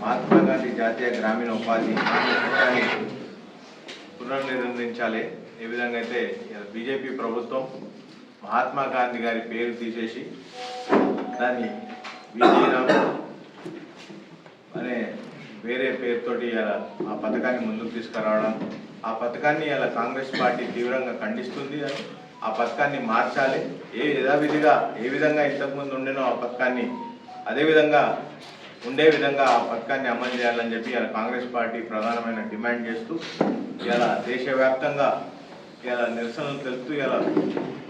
మహాత్మా గాంధీ జాతీయ గ్రామీణ ఉపాధి హామీ పునర్నిర్ణయించాలి ఏ విధంగా అయితే బీజేపీ ప్రభుత్వం మహాత్మా గాంధీ గారి పేరు తీసేసి దాన్ని విజయరామ్ అనే వేరే పేరుతోటి ఇలా ఆ పథకాన్ని ముందుకు తీసుకురావడం ఆ పథకాన్ని ఇలా కాంగ్రెస్ పార్టీ తీవ్రంగా ఖండిస్తుంది ఆ పథకాన్ని మార్చాలి. ఏ యథావిధిగా ఏ విధంగా ఇంతకుముందు ఉండేనో ఆ పథకాన్ని అదేవిధంగా ఉండే విధంగా ఆ పథకాన్ని అమలు చేయాలని చెప్పి ఇలా కాంగ్రెస్ పార్టీ ప్రధానమైన డిమాండ్ చేస్తూ ఇలా దేశవ్యాప్తంగా ఇలా నిరసనలు తెలుపుతూ ఇలా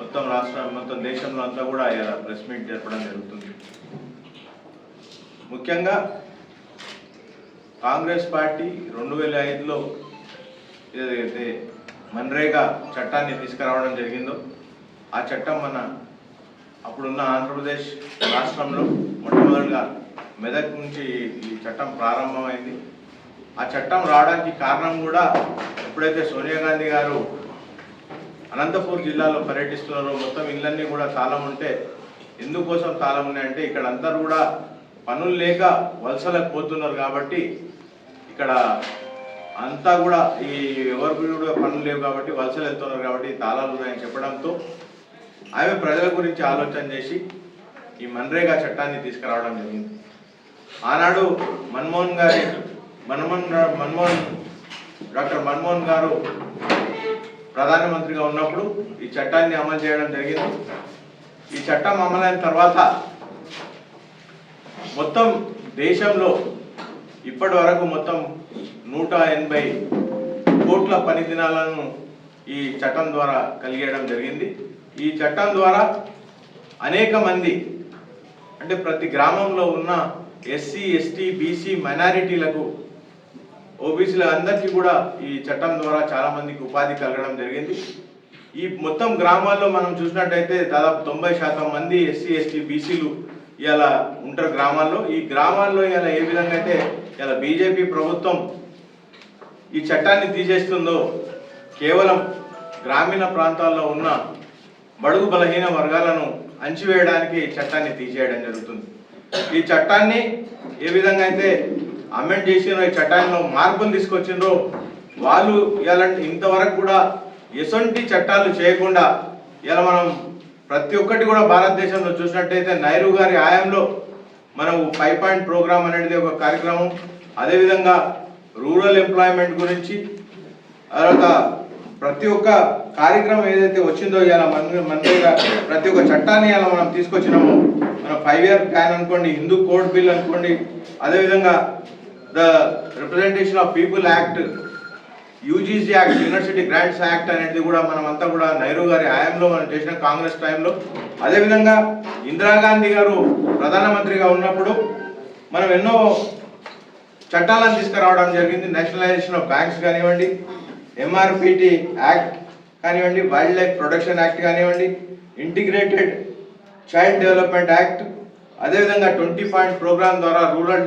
మొత్తం రాష్ట్రం మొత్తం దేశంలో అంతా కూడా ఇలా ప్రెస్ మీట్ జరపడం జరుగుతుంది. ముఖ్యంగా కాంగ్రెస్ పార్టీ రెండు వేల ఐదులో ఏదైతే మన్రేగా చట్టాన్ని తీసుకురావడం జరిగిందో ఆ చట్టం మన అప్పుడున్న ఆంధ్రప్రదేశ్ రాష్ట్రంలో మొట్టమొదటిగా మెదక్ నుంచి ఈ చట్టం ప్రారంభమైంది. ఆ చట్టం రావడానికి కారణం కూడా ఎప్పుడైతే సోనియా గాంధీ గారు అనంతపూర్ జిల్లాలో పర్యటిస్తున్నారో మొత్తం ఇళ్ళన్నీ కూడా తాళం ఉంటే ఎందుకోసం తాళం ఉన్నాయంటే ఇక్కడ అందరూ కూడా పనులు లేక వలసలకు పోతున్నారు కాబట్టి ఇక్కడ అంతా కూడా ఈ ఎవరికి కూడా పనులు లేవు కాబట్టి వలసలు వెళ్తున్నారు కాబట్టి తాళాలు ఉన్నాయని చెప్పడంతో ఆమె ప్రజల గురించి ఆలోచన చేసి ఈ మన్రేగా చట్టాన్ని తీసుకురావడం జరిగింది. ఆనాడు మన్మోహన్ గారి మన్మోహన్ మన్మోహన్ డాక్టర్ మన్మోహన్ గారు ప్రధానమంత్రిగా ఉన్నప్పుడు ఈ చట్టాన్ని అమలు చేయడం జరిగింది. ఈ చట్టం అమలైన తర్వాత మొత్తం దేశంలో ఇప్పటి వరకు మొత్తం నూట ఎనభై కోట్ల పని దినాలను ఈ చట్టం ద్వారా కలిగేయడం జరిగింది. ఈ చట్టం ద్వారా అనేక మంది అంటే ప్రతి గ్రామంలో ఉన్న ఎస్సీ ఎస్టీ బీసీ మైనారిటీలకు ఓబీసీల అందరికీ కూడా ఈ చట్టం ద్వారా చాలా మందికి ఉపాధి కలగడం జరిగింది. ఈ మొత్తం గ్రామాల్లో మనం చూసినట్టయితే దాదాపు తొంభై శాతం మంది ఎస్సీ ఎస్టీ బీసీలు ఇలా ఉంటారు గ్రామాల్లో. ఈ గ్రామాల్లో ఇలా ఏ విధంగా అయితే ఇలా బీజేపీ ప్రభుత్వం ఈ చట్టాన్ని తీసేస్తుందో కేవలం గ్రామీణ ప్రాంతాల్లో ఉన్న బడుగు బలహీన వర్గాలను అణచివేయడానికి చట్టాన్ని తీసేయడం జరుగుతుంది. ఈ చట్టాన్ని ఏ విధంగా అయితే అమెండ్ చేసినో ఈ చట్టాల్లో మార్పులు తీసుకొచ్చిండ్రో వాళ్ళు ఇలాంటి ఇంతవరకు కూడా ఎసొంటి చట్టాలు చేయకుండా ఇలా మనం ప్రతి ఒక్కటి కూడా భారతదేశంలో చూసినట్టయితే నైరు గారి ఆయంలో మనం ఫైవ్ పాయింట్ ప్రోగ్రామ్ అనేది ఒక కార్యక్రమం అదేవిధంగా రూరల్ ఎంప్లాయ్మెంట్ గురించి తర్వాత ప్రతి ఒక్క కార్యక్రమం ఏదైతే వచ్చిందో ఇలా మన మనగా ప్రతి ఒక్క చట్టాన్ని ఇలా మనం తీసుకొచ్చినాము. మన ఫైవ్ ఇయర్ ప్లాన్ అనుకోండి హిందూ కోడ్ బిల్ అనుకోండి అదేవిధంగా the representation of people act UGC act university grants act అనేది కూడా మనం అంతా కూడా నెహ్రూ గారి హయాంలో మనం చేసిన కాంగ్రెస్ టైంలో అదేవిధంగా ఇందిరాగాంధీ గారు ప్రధానమంత్రిగా ఉన్నప్పుడు మనం ఎన్నో చట్టాలను తీసుకురావడం జరిగింది. నేషనలైజేషన్ ఆఫ్ బ్యాంక్స్ కానివ్వండి ఎంఆర్పిటి యాక్ట్ కానివ్వండి వైల్డ్ లైఫ్ ప్రొటెక్షన్ యాక్ట్ కానివ్వండి ఇంటిగ్రేటెడ్ చైల్డ్ డెవలప్మెంట్ యాక్ట్ అదేవిధంగా ట్వంటీ పాయింట్ ప్రోగ్రామ్ ద్వారా రూరల్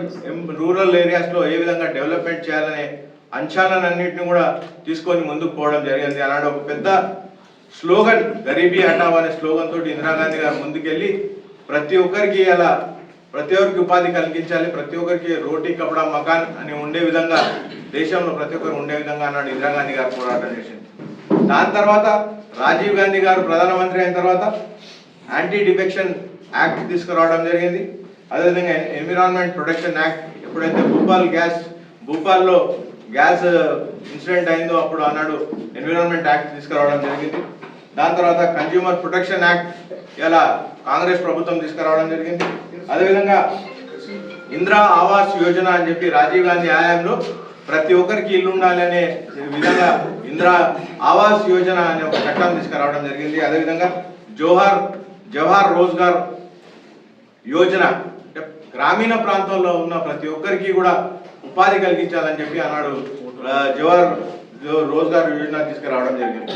రూరల్ ఏరియాస్లో ఏ విధంగా డెవలప్మెంట్ చేయాలనే అంశాలన్నింటినీ కూడా తీసుకొని ముందుకు పోవడం జరిగింది. అలాంటి ఒక పెద్ద స్లోగన్ గరీబీ హటావ్ అనే స్లోగన్ తోటి ఇందిరాగాంధీ గారు ముందుకెళ్ళి ప్రతి ఒక్కరికి అలా ప్రతి ఒక్కరికి ఉపాధి కలిగించాలి ప్రతి ఒక్కరికి రోటీ కపడా మకాన్ అని ఉండే విధంగా దేశంలో ప్రతి ఒక్కరు ఉండే విధంగా అన్నాడు ఇందిరాగాంధీ గారు పోరాటం చేసింది. దాని తర్వాత రాజీవ్ గాంధీ గారు ప్రధానమంత్రి అయిన తర్వాత యాంటీ డిఫెక్షన్ యాక్ట్ తీసుకురావడం జరిగింది. అదేవిధంగా ఎన్విరాన్మెంట్ ప్రొటెక్షన్ యాక్ట్ ఎప్పుడైతే భూపాల్ గ్యాస్ భూపాల్లో గ్యాస్ ఇన్సిడెంట్ అయిందో అప్పుడు అన్నాడు ఎన్విరాన్మెంట్ యాక్ట్ తీసుకురావడం జరిగింది. దాని తర్వాత కన్జ్యూమర్ ప్రొటెక్షన్ యాక్ట్ ఇలా కాంగ్రెస్ ప్రభుత్వం తీసుకురావడం జరిగింది. అదేవిధంగా ఇందిరా ఆవాస్ యోజన అని చెప్పి రాజీవ్ గాంధీ హయాంలో ప్రతి ఒక్కరికి ఇల్లు ఉండాలనే విధంగా ఇందిరా ఆవాస్ యోజన అనే ఒక చట్టం తీసుకురావడం జరిగింది. అదేవిధంగా జోహార్ జవహర్ రోజ్గార్ యోజన అంటే గ్రామీణ ప్రాంతంలో ఉన్న ప్రతి ఒక్కరికి కూడా ఉపాధి కలిగించాలని చెప్పి అన్నాడు జవహర్ రోజ్గార్ యోజన తీసుకురావడం జరిగింది.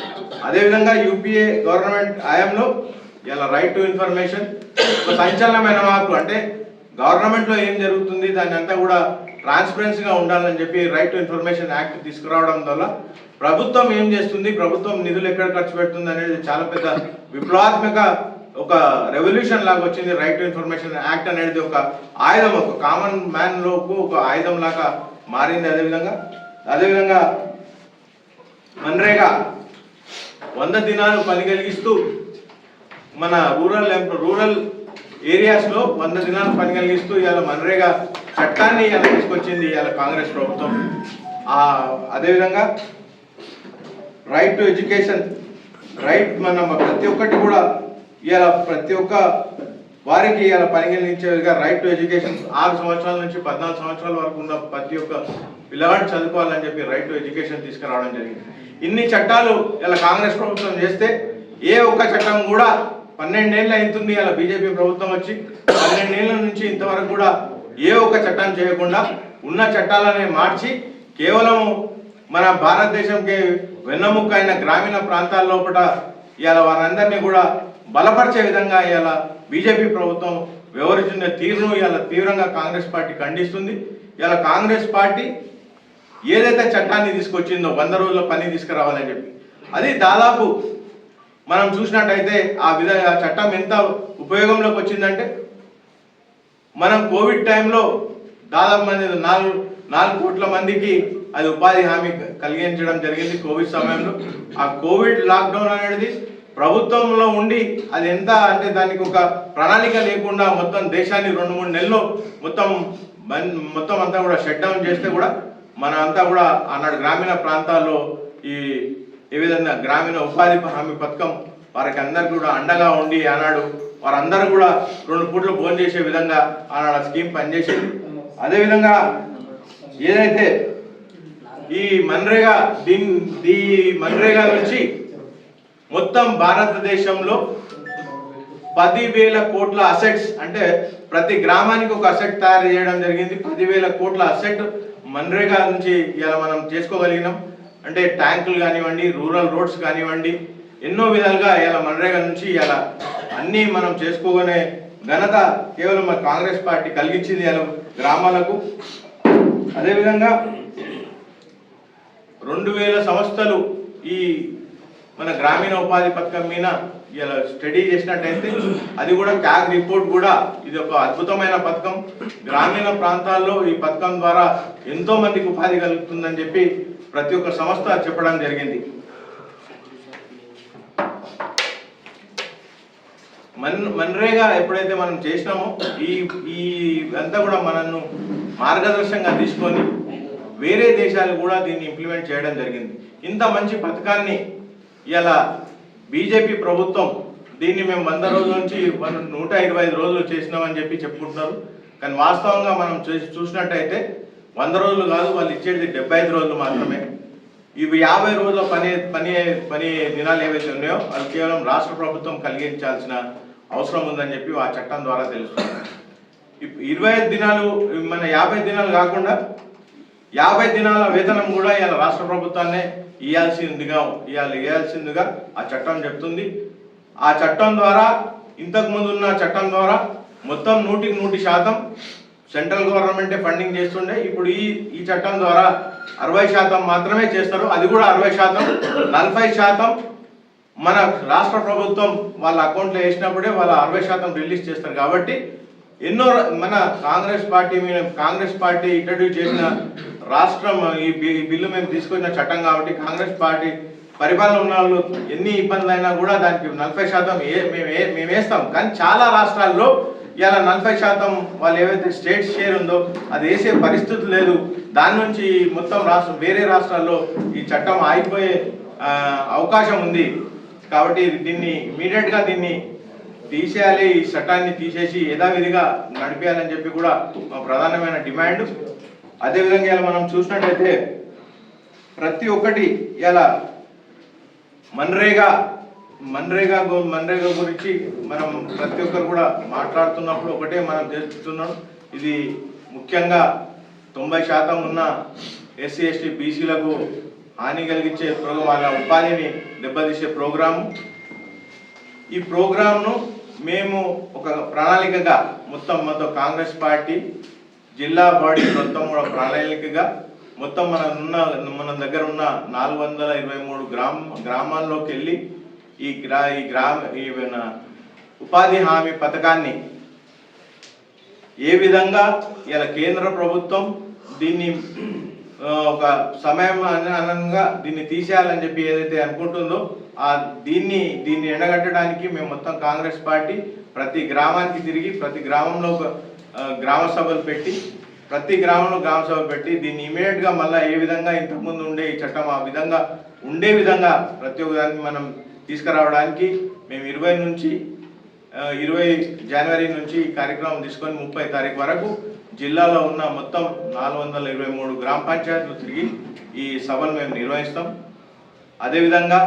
అదేవిధంగా యూపీఏ గవర్నమెంట్ హయాంలో ఇలా రైట్ టు ఇన్ఫర్మేషన్ సంచలనమైన మార్పు అంటే గవర్నమెంట్లో ఏం జరుగుతుంది దాన్ని అంతా కూడా ట్రాన్స్పరెన్సీగా ఉండాలని చెప్పి రైట్ టు ఇన్ఫర్మేషన్ యాక్ట్ తీసుకురావడం వల్ల ప్రభుత్వం ఏం చేస్తుంది? ప్రభుత్వం నిధులు ఎక్కడ ఖర్చు పెడుతుంది అనేది చాలా పెద్ద విప్లవాత్మక ఒక రెవల్యూషన్ లాగా వచ్చింది. రైట్ టు ఇన్ఫర్మేషన్ యాక్ట్ అనేది ఒక ఆయుధం. ఒక కామన్ మ్యాన్ లోకు ఒక ఆయుధం లాగా మారింది. అదేవిధంగా అదేవిధంగా మన్రేగా వంద దినాలు పని కలిగిస్తూ మన రూరల్ రూరల్ ఏరియాస్లో వంద దినాలు పని కలిగిస్తూ ఇవాళ మన్రేగా చట్టాన్ని ఇలా తీసుకొచ్చింది ఇవాళ కాంగ్రెస్ ప్రభుత్వం. ఆ అదేవిధంగా రైట్ టు ఎడ్యుకేషన్ రైట్ మన ప్రతి ఒక్కటి కూడా ఇవాళ ప్రతి ఒక్క వారికి ఇవాళ పరిగణించేదిగా రైట్ టు ఎడ్యుకేషన్ ఆరు సంవత్సరాల నుంచి పద్నాలుగు సంవత్సరాల వరకు ఉన్న ప్రతి ఒక్క పిల్లవాడు చదువుకోవాలని చెప్పి రైట్ టు ఎడ్యుకేషన్ తీసుకురావడం జరిగింది. ఇన్ని చట్టాలు ఇలా కాంగ్రెస్ ప్రభుత్వం చేస్తే ఏ ఒక్క చట్టం కూడా పన్నెండేళ్ళు అవుతుంది ఇలా బీజేపీ ప్రభుత్వం వచ్చి పన్నెండేళ్ళ నుంచి ఇంతవరకు కూడా ఏ ఒక్క చట్టం చేయకుండా ఉన్న చట్టాలనే మార్చి కేవలం మన భారతదేశంకి వెన్నముక్క అయిన గ్రామీణ ప్రాంతాల లోపల ఇవాళ వారందరినీ కూడా బలపరిచే విధంగా ఇవాళ బీజేపీ ప్రభుత్వం వ్యవహరిస్తున్న తీరును ఇవాళ తీవ్రంగా కాంగ్రెస్ పార్టీ ఖండిస్తుంది. ఇవాళ కాంగ్రెస్ పార్టీ ఏదైతే చట్టాన్ని తీసుకొచ్చిందో వంద రోజుల పని తీసుకురావాలని చెప్పి. అది దాదాపు మనం చూసినట్టయితే ఆ విధ ఆ చట్టం ఎంత ఉపయోగంలోకి వచ్చిందంటే మనం కోవిడ్ టైంలో దాదాపు మంది నాలుగు నాలుగు కోట్ల మందికి అది ఉపాధి హామీ కలిగించడం జరిగింది కోవిడ్ సమయంలో. ఆ కోవిడ్ లాక్డౌన్ అనేది ప్రభుత్వంలో ఉండి అది ఎంత అంటే దానికి ఒక ప్రణాళిక లేకుండా మొత్తం దేశాన్ని రెండు మూడు నెలలు మొత్తం మొత్తం అంతా కూడా షట్ డౌన్ చేస్తే కూడా మన అంతా కూడా ఆనాడు గ్రామీణ ప్రాంతాల్లో ఈ ఏ విధంగా గ్రామీణ ఉపాధి హామీ పథకం వారికి అందరికీ కూడా అండగా ఉండి ఆనాడు వారందరూ కూడా రెండు పూట్లు భోజనం చేసే విధంగా ఆనాడు స్కీమ్ పనిచేసింది. అదేవిధంగా ఏదైతే ఈ మన్రేగా దీని ఈ మన్రేగా నుంచి మొత్తం భారతదేశంలో పదివేల కోట్ల అసెట్స్ అంటే ప్రతి గ్రామానికి ఒక అసెట్ తయారు చేయడం జరిగింది. పదివేల కోట్ల అసెట్ మన్రేగా నుంచి ఇలా మనం చేసుకోగలిగినాం. అంటే ట్యాంకులు కానివ్వండి రూరల్ రోడ్స్ కానివ్వండి ఎన్నో విధాలుగా ఇలా మన్రేగా నుంచి ఇలా అన్నీ మనం చేసుకోగనే ఘనత కేవలం మన కాంగ్రెస్ పార్టీ కలిగించింది గ్రామాలకు. అదేవిధంగా రెండు వేల సంస్థలు ఈ మన గ్రామీణ ఉపాధి పథకం మీద ఇలా స్టడీ చేసినట్టయితే అది కూడా క్యాగ్ రిపోర్ట్ కూడా ఇది ఒక అద్భుతమైన పథకం. గ్రామీణ ప్రాంతాల్లో ఈ పథకం ద్వారా ఎంతో మందికి ఉపాధి కలుగుతుందని చెప్పి ప్రతి ఒక్క సంస్థ చెప్పడం జరిగింది. మన్ మన్రేగా ఎప్పుడైతే మనం చేసినామో ఈ ఈ అంతా కూడా మనను మార్గదర్శకంగా తీసుకొని వేరే దేశాలు కూడా దీన్ని ఇంప్లిమెంట్ చేయడం జరిగింది. ఇంత మంచి పథకాన్ని ఇలా బీజేపీ ప్రభుత్వం దీన్ని మేము వంద రోజుల నుంచి మనం నూట ఇరవై ఐదు రోజులు చేసినామని చెప్పి చెప్పుకుంటున్నారు. కానీ వాస్తవంగా మనం చూసి చూసినట్టయితే వంద రోజులు కాదు వాళ్ళు ఇచ్చేది డెబ్బై ఐదు రోజులు మాత్రమే. ఇవి యాభై రోజుల పని పని పని దినాలు ఏవైతే ఉన్నాయో అది కేవలం రాష్ట్ర ప్రభుత్వం కలిగించాల్సిన అవసరం ఉందని చెప్పి ఆ చట్టం ద్వారా తెలుస్తుంది. ఇప్- ఇరవై ఐదు దినాలు మన యాభై దినాలు కాకుండా యాభై దినాల వేతనం కూడా ఇలా రాష్ట్ర ప్రభుత్వాన్నే ఇవ్వాల్సిందిగా ఇవాళ ఇవ్వాల్సిందిగా ఆ చట్టం చెప్తుంది. ఆ చట్టం ద్వారా ఇంతకు ముందు ఉన్న చట్టం ద్వారా మొత్తం నూటికి నూటి శాతం సెంట్రల్ గవర్నమెంటే ఫండింగ్ చేస్తుండే. ఇప్పుడు ఈ ఈ చట్టం ద్వారా అరవై శాతం మాత్రమే చేస్తారు. అది కూడా అరవై శాతం నలభై శాతం మన రాష్ట్ర ప్రభుత్వం వాళ్ళ అకౌంట్లో వేసినప్పుడే వాళ్ళ అరవై శాతం రిలీజ్ చేస్తారు కాబట్టి ఎన్నో మన కాంగ్రెస్ పార్టీ మీద కాంగ్రెస్ పార్టీ ఇంట్రడ్యూస్ చేసిన రాష్ట్రం ఈ బి- బిల్లు మేము తీసుకొచ్చిన చట్టం కాబట్టి కాంగ్రెస్ పార్టీ పరిపాలన ఉన్న వాళ్ళు ఎన్ని ఇబ్బందులు అయినా కూడా దానికి నలభై శాతం ఏ మేము మేము వేస్తాం. కానీ చాలా రాష్ట్రాల్లో ఇలా నలభై శాతం వాళ్ళు ఏవైతే స్టేట్ షేర్ ఉందో అది వేసే పరిస్థితి లేదు. దాని నుంచి మొత్తం రాష్ట్రం వేరే రాష్ట్రాల్లో ఈ చట్టం ఆగిపోయే అవకాశం ఉంది. కాబట్టి దీన్ని ఇమీడియట్గా గా దీన్ని తీసేయాలి ఈ చట్టాన్ని తీసేసి యథావిధిగా నడిపేయాలని చెప్పి కూడా మా ప్రధానమైన డిమాండ్. అదేవిధంగా ఇలా మనం చూసినట్లయితే ప్రతి ఒక్కటి ఇలా మన్రేగా మన్రేగా మన్రేగా గురించి మనం ప్రతి ఒక్కరు కూడా మాట్లాడుతున్నప్పుడు ఒకటే మనం తెలుస్తున్నాం ఇది ముఖ్యంగా తొంభై శాతం ఉన్న ఎస్సీ ఎస్టీ బీసీలకు హాని కలిగించే ప్రోగ్రాం వాళ్ళ ఉపాధిని దెబ్బతీసే ప్రోగ్రాము. ఈ ప్రోగ్రామ్ను మేము ఒక ప్రణాళికగా మొత్తం మొత్తం కాంగ్రెస్ పార్టీ జిల్లా బాడీ మొత్తం కూడా ప్రణాళికగా మొత్తం మన ఉన్న మన దగ్గర ఉన్న నాలుగు వందల ఇరవై మూడు గ్రామ గ్రామాల్లోకి వెళ్ళి ఈ గ్రా ఈ గ్రామ ఈ ఉపాధి హామీ పథకాన్ని ఏ విధంగా ఇలా కేంద్ర ప్రభుత్వం దీన్ని ఒక సమయం అనంగా దీన్ని తీసేయాలని చెప్పి ఏదైతే అనుకుంటుందో ఆ దీన్ని దీన్ని ఎండగట్టడానికి మేము మొత్తం కాంగ్రెస్ పార్టీ ప్రతి గ్రామానికి తిరిగి ప్రతి గ్రామంలో ఒక గ్రామ సభలు పెట్టి ప్రతి గ్రామంలో గ్రామ సభ పెట్టి దీన్ని ఇమీడియట్గా మళ్ళీ ఏ విధంగా ఇంతకుముందు ఉండే ఈ చట్టం ఆ విధంగా ఉండే విధంగా ప్రతి ఒక్క దాన్ని మనం తీసుకురావడానికి మేము ఇరవై నుంచి ఇరవై జనవరి నుంచి కార్యక్రమం తీసుకొని ముప్పై తారీఖు వరకు జిల్లాలో ఉన్న మొత్తం నాలుగు వందల ఇరవై మూడు గ్రామ పంచాయతీలు తిరిగి ఈ సభలు మేము నిర్వహిస్తాం. అదేవిధంగా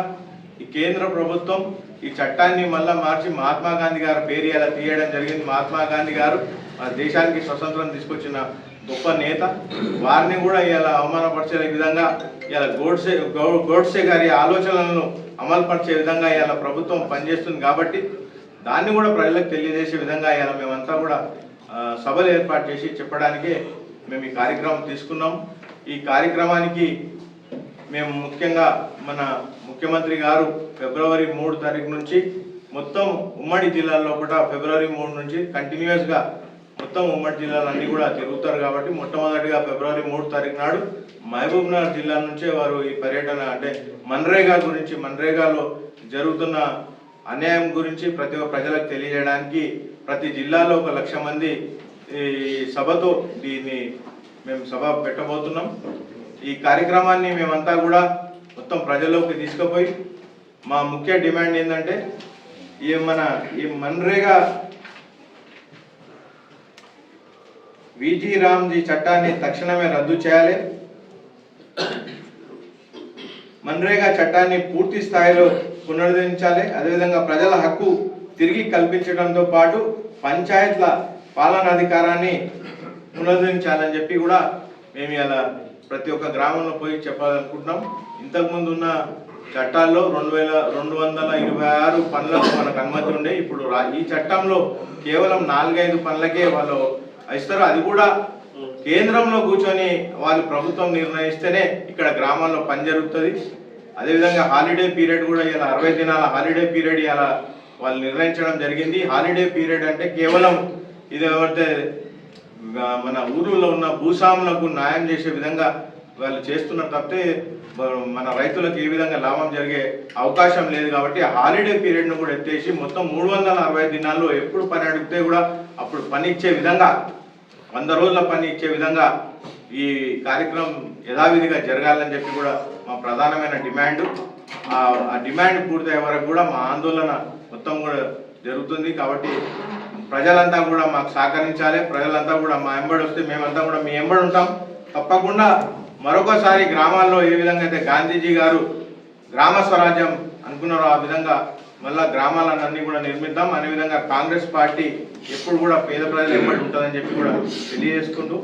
ఈ కేంద్ర ప్రభుత్వం ఈ చట్టాన్ని మళ్ళా మార్చి మహాత్మా గాంధీ గారి పేరు ఇలా తీయడం జరిగింది. మహాత్మా గాంధీ గారు మన దేశానికి స్వతంత్రం తీసుకొచ్చిన గొప్ప నేత. వారిని కూడా ఇలా అవమానపరిచే విధంగా ఇలా గోడ్సే గోడ్సే గారి ఆలోచనలను అమలుపరిచే విధంగా ఇలా ప్రభుత్వం పనిచేస్తుంది కాబట్టి దాన్ని కూడా ప్రజలకు తెలియజేసే విధంగా ఇలా మేమంతా కూడా సభలు ఏర్పాటు చేసి చెప్పడానికే మేము ఈ కార్యక్రమం తీసుకున్నాం. ఈ కార్యక్రమానికి మేము ముఖ్యంగా మన ముఖ్యమంత్రి గారు ఫిబ్రవరి మూడు తారీఖు నుంచి మొత్తం ఉమ్మడి జిల్లాల్లో కూడా ఫిబ్రవరి మూడు నుంచి కంటిన్యూస్గా మొత్తం ఉమ్మడి జిల్లాలన్నీ కూడా తిరుగుతారు కాబట్టి మొట్టమొదటిగా ఫిబ్రవరి మూడు తారీఖు నాడు మహబూబ్నగర్ జిల్లా నుంచే వారు ఈ పర్యటన అంటే మన్రేగా గురించి మన్రేగాలో జరుగుతున్న అన్యాయం గురించి ప్రతి ఒక్క ప్రజలకు తెలియజేయడానికి ప్రతి జిల్లాలో ఒక లక్ష మంది ఈ సభతో దీన్ని మేము సభ పెట్టబోతున్నాం. ఈ కార్యక్రమాన్ని మేమంతా కూడా మొత్తం ప్రజల్లోకి తీసుకుపోయి మా ముఖ్య డిమాండ్ ఏంటంటే ఈ మన ఈ మన్రేగా విజీ రామ్జీ చట్టాన్ని తక్షణమే రద్దు చేయాలి. మన్రేగా చట్టాన్ని పూర్తి స్థాయిలో పునరుద్ధరించాలి. అదేవిధంగా ప్రజల హక్కు తిరిగి కల్పించడంతో పాటు పంచాయత్ల పాలనాధికారాన్ని పునరుద్ధరించాలని చెప్పి కూడా మేము ఇలా ప్రతి ఒక్క గ్రామంలో పోయి చెప్పాలనుకుంటున్నాం. ఇంతకుముందు ఉన్న చట్టాల్లో రెండు వేల రెండు వందల ఇరవై ఆరు పనులకు మనకు అనుమతి ఉండే. ఇప్పుడు రా- ఈ చట్టంలో కేవలం నాలుగైదు పనులకే వాళ్ళు ఇస్తారు అది కూడా కేంద్రంలో కూర్చొని వాళ్ళు ప్రభుత్వం నిర్ణయిస్తేనే ఇక్కడ గ్రామాల్లో పని జరుగుతుంది. అదేవిధంగా హాలిడే పీరియడ్ కూడా ఇలా అరవై దినాల హాలిడే పీరియడ్ ఇలా వాళ్ళు నిర్ణయించడం జరిగింది. హాలిడే పీరియడ్ అంటే కేవలం ఇది ఏమంటే మన ఊర్లలో ఉన్న భూస్వాములకు న్యాయం చేసే విధంగా వాళ్ళు చేస్తున్నారు తప్పితే మన రైతులకు ఏ విధంగా లాభం జరిగే అవకాశం లేదు కాబట్టి హాలిడే పీరియడ్ను కూడా ఎత్తేసి మొత్తం మూడు వందల అరవై దినాల్లో ఎప్పుడు పని అడిగితే కూడా అప్పుడు పని ఇచ్చే విధంగా వంద రోజుల పని ఇచ్చే విధంగా ఈ కార్యక్రమం యథావిధిగా జరగాలని చెప్పి కూడా మా ప్రధానమైన డిమాండ్. ఆ డిమాండ్ పూర్తయ్యే వరకు కూడా మా ఆందోళన మొత్తం కూడా జరుగుతుంది కాబట్టి ప్రజలంతా కూడా మాకు సహకరించాలి. ప్రజలంతా కూడా మా ఎంబడి వస్తే మేమంతా కూడా మీ ఎంబడి ఉంటాం. తప్పకుండా మరొకసారి గ్రామాల్లో ఏ విధంగా అయితే గాంధీజీ గారు గ్రామ స్వరాజ్యం అనుకున్నారో ఆ విధంగా మళ్ళా గ్రామాలన్నీ కూడా నిర్మిద్దాం. అనే విధంగా కాంగ్రెస్ పార్టీ ఎప్పుడు కూడా పేద ప్రజలు ఎంబడి ఉంటుందని చెప్పి కూడా తెలియజేసుకుంటూ